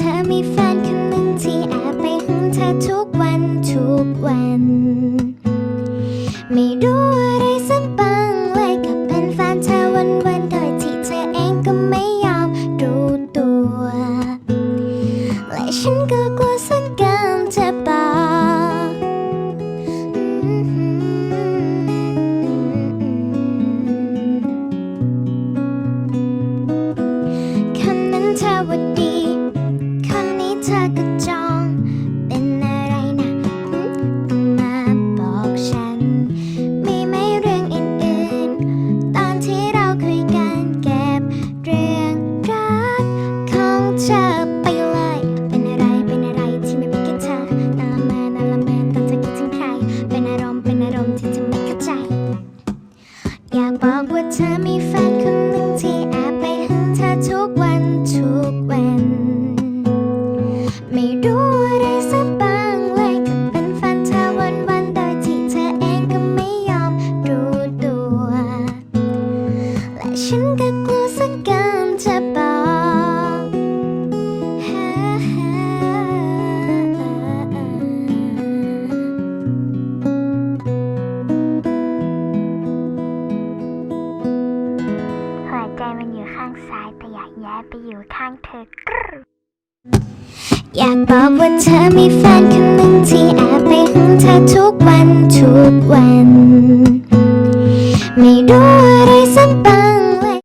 ธอมีแฟนคนหนึ่งที่แอบไปหึงเธอทุกวันทุกวัน ไม่รู้อะไรสักบางเลยกับเป็นแฟนเธอวันวันโดยที่เธอเองก็ไม่ยอมรู้ตัว และฉันก็กลัวสักการจะบอกคนนั้นเธอว่า ธอมีแฟนคนหนึ่งที่แอบไปหึงเธอทุกวันทุกวัน ไม่รู้อะไรสักบางเลยก็เป็นแฟนเธอวันวันโดยที่เธอเองก็ไม่ยอมรู้ตัว และฉันก็กลัว ไปอยู่ข้างเธอ อยากบอกว่าเธอมีแฟนคนหนึ่งที่แอบไปหึงเธอทุกวันทุกวัน ไม่รู้